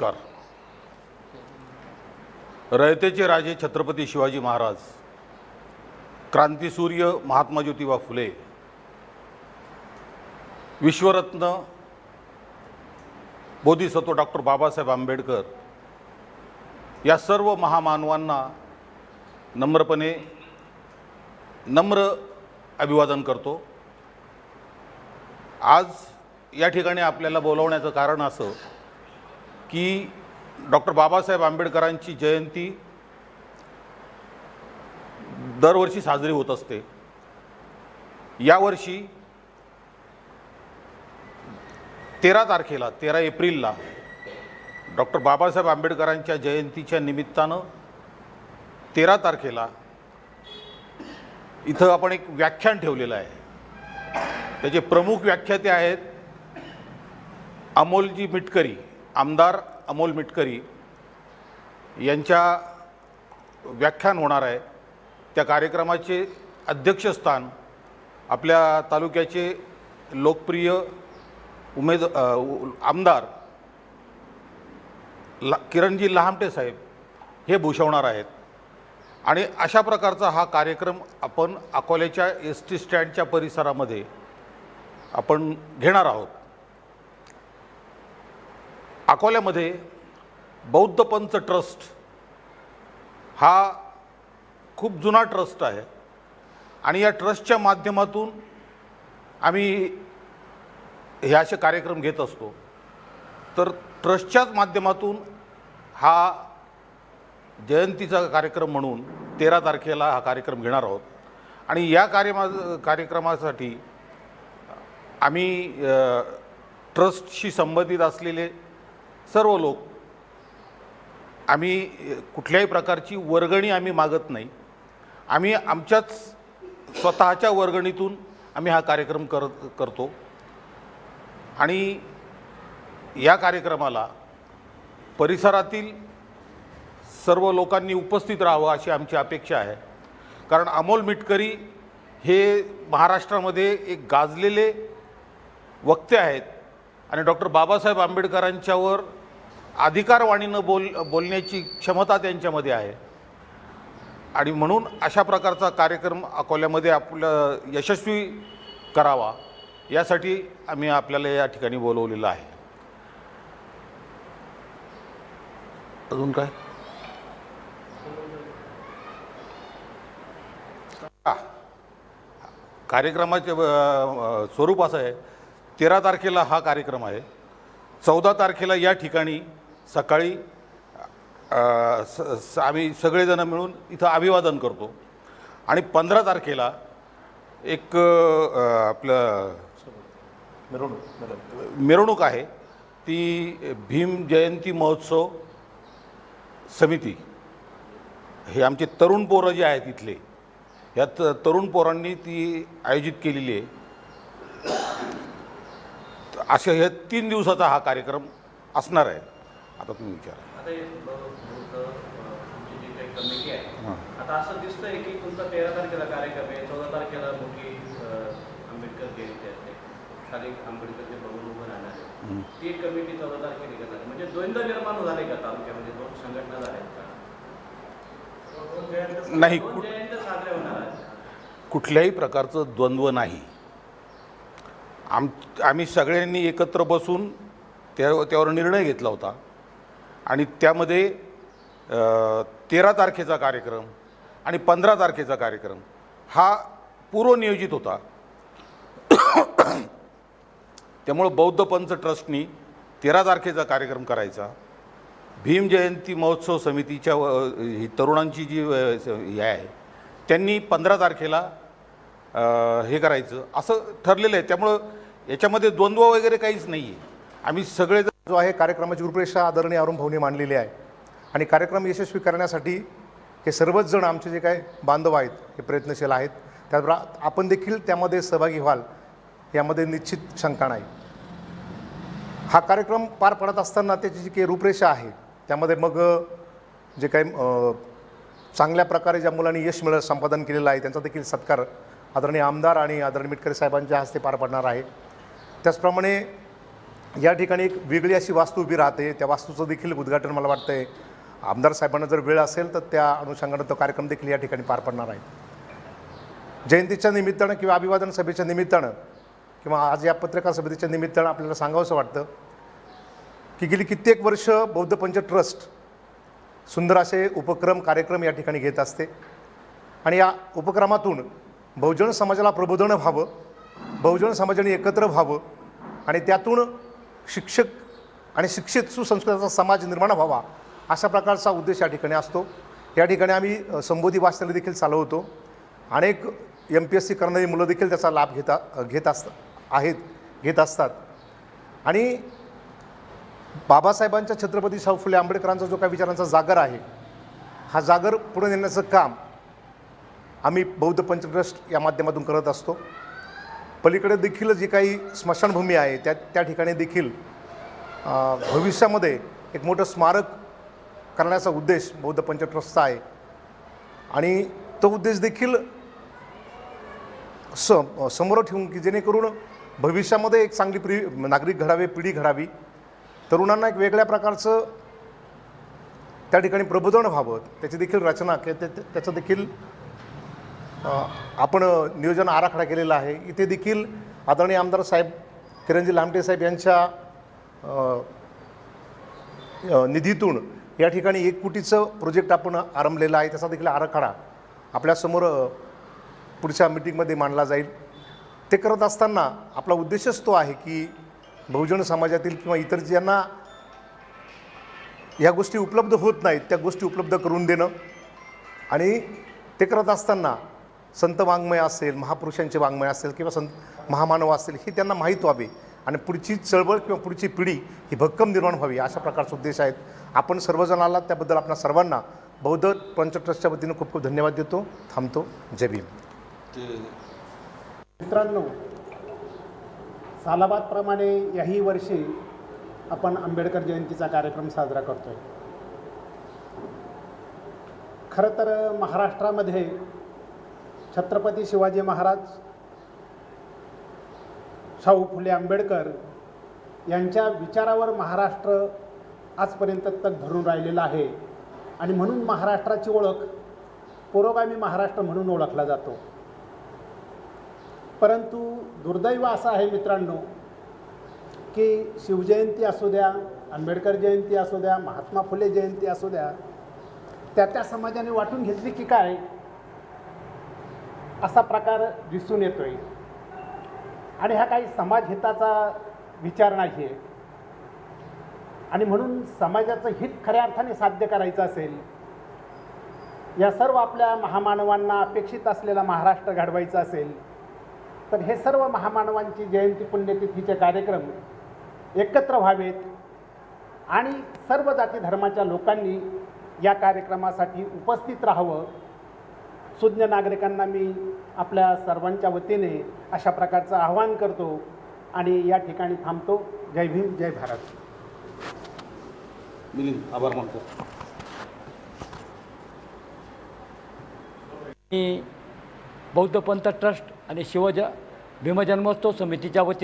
नमस्कार. रयतेचे राजे छत्रपती शिवाजी महाराज क्रांतीसूर्य महात्मा ज्योतिबा फुले विश्वरत्न बोधिसत्व डॉक्टर बाबासाहेब आंबेडकर या सर्व महामानवांना नम्रपणे नम्र अभिवादन करतो. आज या ठिकाणी आपल्याला बोलवण्याचं कारण असं की डॉक्टर बाबासाहेब आंबेडकरांची जयंती दरवर्षी साजरी होत असते. यावर्षी तेरा तारखेला तेरा एप्रिलला डॉक्टर बाबासाहेब आंबेडकरांच्या जयंतीच्या निमित्तानं तेरा तारखेला इथं आपण एक व्याख्यान ठेवलेलं आहे. त्याचे प्रमुख व्याख्याते आहेत अमोलजी मिटकरी. आमदार अमोल मिटकरी यांच्या व्याख्यान होणार आहे. त्या कार्यक्रमाचे अध्यक्षस्थान आपल्या तालुक्याचे लोकप्रिय उमेद उ- आमदार ला किरणजी लहामटे साहेब हे भूषवणार आहेत. आणि अशा प्रकारचा हा कार्यक्रम आपण अकोल्याच्या एस टी स्टँडच्या परिसरामध्ये आपण घेणार आहोत. अकोल्यामध्ये बौद्ध पंच ट्रस्ट हा खूप जुना ट्रस्ट आहे. आणि या ट्रस्टच्या माध्यमातून आम्ही हे असे कार्यक्रम घेत असतो. तर ट्रस्टच्याच माध्यमातून हा जयंतीचा कार्यक्रम म्हणून तेरा तारखेला हा कार्यक्रम घेणार आहोत. आणि या कार्यमा कार्यक्रमासाठी आम्ही ट्रस्टशी संबंधित असलेले सर्व लोक आम्ही कुठल्याही प्रकारची वर्गणी आम्ही मागत नाही. आम्ही आमच्याच स्वतःच्या वर्गणीतून आम्ही हा कार्यक्रम करत करतो. आणि या कार्यक्रमाला परिसरातील सर्व लोकांनी उपस्थित राहावं अशी आमची अपेक्षा आहे. कारण अमोल मिटकरी हे महाराष्ट्रामध्ये एक गाजलेले वक्ते आहेत. आणि डॉक्टर बाबासाहेब आंबेडकरांच्यावर अधिकारवाणीनं बोल बोलण्याची क्षमता त्यांच्यामध्ये आहे. आणि म्हणून अशा प्रकारचा कार्यक्रम अकोल्यामध्ये आपलं यशस्वी करावा यासाठी आम्ही आपल्याला या ठिकाणी बोलवलेलं आहे. अजून काय? हा. कार्यक्रमाचे स्वरूप असं आहे. तेरा तारखेला हा कार्यक्रम आहे. चौदा तारखेला या ठिकाणी सकाळी स स- आम्ही सगळेजणं मिळून इथं अभिवादन करतो. आणि पंधरा तारखेला एक आपलं मिरवणूक मिरवणूक आहे. ती भीम जयंती महोत्सव समिती. हे आमचे तरुण पोरं जे आहेत इथले या त तरुण पोरांनी ती आयोजित केलेली आहे. असे हे तीन दिवसाचा हा कार्यक्रम असणार आहे. आता तुम्ही विचारा. आता ब- बौद्ध, अ, तुमची जी काही कमिटी आहे. आता असं दिसतंय की तुमचा तेरा तारखेला कार्यक्रम आहे चौदा तारखेला मोठी आंबेडकर जयंती असते. खाली आंबेडकरचे भवन उभं राहणार आहे. ती कमिटी चौदा तारखेला म्हणजे द्वंद्व निर्माण झाले का तालुक्यामध्ये? दोन संघटना झाल्या आहेत का नाही कुठल्याही प्रकारचं द्वंद्व नाही. आम आम्ही सगळ्यांनी एकत्र बसून त्या त्यावर निर्णय घेतला होता. आणि त्यामध्ये तेरा तारखेचा कार्यक्रम आणि पंधरा तारखेचा कार्यक्रम हा पूर्वनियोजित होता. त्यामुळं बौद्ध पंच ट्रस्टनी तेरा तारखेचा कार्यक्रम करायचा. भीम जयंती महोत्सव समितीच्या ही तरुणांची जी हे आहे त्यांनी पंधरा तारखेला हे करायचं. असं ठरलेलं आहे. त्यामुळं याच्यामध्ये द्वंद्व वगैरे काहीच नाही आहे आम्ही सगळे जो आहे कार्यक्रमाची रूपरेषा आदरणीय अरुण भाऊने मांडलेली आहे. आणि कार्यक्रम यशस्वी करण्यासाठी हे सर्वच जण आमचे जे काय बांधव आहेत हे प्रयत्नशील आहेत. त्याबरा आपण देखील त्यामध्ये सहभागी व्हाल यामध्ये निश्चित शंका नाही. हा कार्यक्रम पार पडत असताना त्याची जी काही रूपरेषा आहे त्यामध्ये मग जे काही चांगल्या प्रकारे ज्या मुलांनी यश मिळत संपादन केलेलं आहे त्यांचा देखील सत्कार आदरणीय आमदार आणि आदरणीय मिटकरी साहेबांच्या हस्ते पार पडणार आहे. त्याचप्रमाणे या ठिकाणी एक वेगळी अशी वास्तू उभी राहते. त्या वास्तूचं देखील उद्घाटन मला वाटतं आहे आमदार साहेबांना जर वेळ असेल तर त्या अनुषंगानं तो कार्यक्रम देखील या ठिकाणी पार पडणार आहे. जयंतीच्या निमित्तानं किंवा अभिवादन सभेच्या निमित्तानं किंवा आज या पत्रकार समितीच्या निमित्तानं आपल्याला सांगावंसं वाटतं की गेली कित्येक वर्ष बौद्ध पंच ट्रस्ट सुंदर असे उपक्रम कार्यक्रम या ठिकाणी घेत असते. आणि या उपक्रमातून बहुजन समाजाला प्रबोधन व्हावं बहुजन समाजाने एकत्र व्हावं आणि त्यातून शिक्षक आणि शिक्षित सुसंस्कृताचा समाज निर्माण व्हावा अशा प्रकारचा उद्देश या ठिकाणी असतो. या ठिकाणी आम्ही संबोधी वाचनालय देखील चालवतो. अनेक एम पी एस सी करणारी मुलं देखील त्याचा लाभ घेता घेत असतात आहेत घेत असतात. आणि बाबासाहेबांच्या छत्रपती शाहू फुले आंबेडकरांचा जो काही विचारांचा जागर आहे हा जागर पुढे नेण्याचं काम आम्ही बौद्ध पंच ट्रस्ट या माध्यमातून करत असतो. पलीकडे देखील जी काही स्मशानभूमी आहे त्या त्या ठिकाणी देखील भविष्यामध्ये एक मोठं स्मारक करण्याचा उद्देश बौद्ध पंच ट्रस्टचा आहे. आणि तो उद्देश देखील स समोर ठेवून की जेणेकरून भविष्यामध्ये एक चांगली पिढी नागरिक घडावे पिढी घडावी. तरुणांना एक वेगळ्या प्रकारचं त्या ठिकाणी प्रबोधन व्हावं त्याची देखील रचना कि- त्या- त्याचं देखील आपण नियोजन आराखडा केलेला आहे. इथे देखील आदरणीय आमदार साहेब किरणजी लामटे साहेब यांच्या निधीतून या ठिकाणी एक कोटीचं प्रोजेक्ट आपण आरंभलेलं आहे. त्याचा देखील आराखडा आपल्यासमोर पुढच्या मिटिंगमध्ये मांडला जाईल. ते करत असताना आपला उद्देशच तो आहे की बहुजन समाजातील किंवा इतर ज्यांना ह्या गोष्टी उपलब्ध होत नाहीत त्या गोष्टी उपलब्ध करून देणं. आणि ते करत असताना संत वाङ्मय असेल महापुरुषांचे वाङ्मय असेल किंवा संत महामानव असेल हे त्यांना माहीत व्हावे. आणि पुढची चळवळ किंवा पुढची पिढी ही भक्कम निर्माण व्हावी अशा प्रकारचे उद्देश आहेत. आपण सर्वजण आलात त्याबद्दल आपल्या सर्वांना बौद्ध पंच ट्रस्टच्या वतीनं खूप खूप धन्यवाद देतो. थांबतो. जय भीम. मित्रांनो सालाबादप्रमाणे याही वर्षी आपण आंबेडकर जयंतीचा कार्यक्रम साजरा करतोय. खरं तर महाराष्ट्रामध्ये छत्रपती शिवाजी महाराज शाहू फुले आंबेडकर यांच्या विचारावर महाराष्ट्र आजपर्यंत तक धरून राहिलेला आहे. आणि म्हणून महाराष्ट्राची ओळख पुरोगामी महाराष्ट्र म्हणून ओळखला जातो. परंतु दुर्दैव असं आहे मित्रांनो की शिवजयंती असू द्या आंबेडकर जयंती असू द्या महात्मा फुले जयंती असू द्या त्या त्या समाजाने वाटून घेतली की काय? असा प्रकार दिसून येतो आहे आणि हा काही समाजहिताचा विचार नाही आहे आणि म्हणून समाजाचं हित खऱ्या अर्थाने साध्य करायचं असेल या सर्व आपल्या महामानवांना अपेक्षित असलेला महाराष्ट्र घडवायचा असेल तर हे सर्व महामानवांची जयंती पुण्यतिथीचे कार्यक्रम एकत्र व्हावेत आणि सर्व जाती धर्माच्या लोकांनी या कार्यक्रमासाठी उपस्थित राहावं सुज्ञ नागरिकांना मी आपल्या सर्वांच्या वतीने अशा प्रकारचं आवाहन करतो आणि या ठिकाणी थांबतो. जय भीम जय भारत. मिलिंद आभार मानतो. मी बौद्ध पंथ ट्रस्ट आणि शिवज भीमजन्मोत्सव समितीच्या वती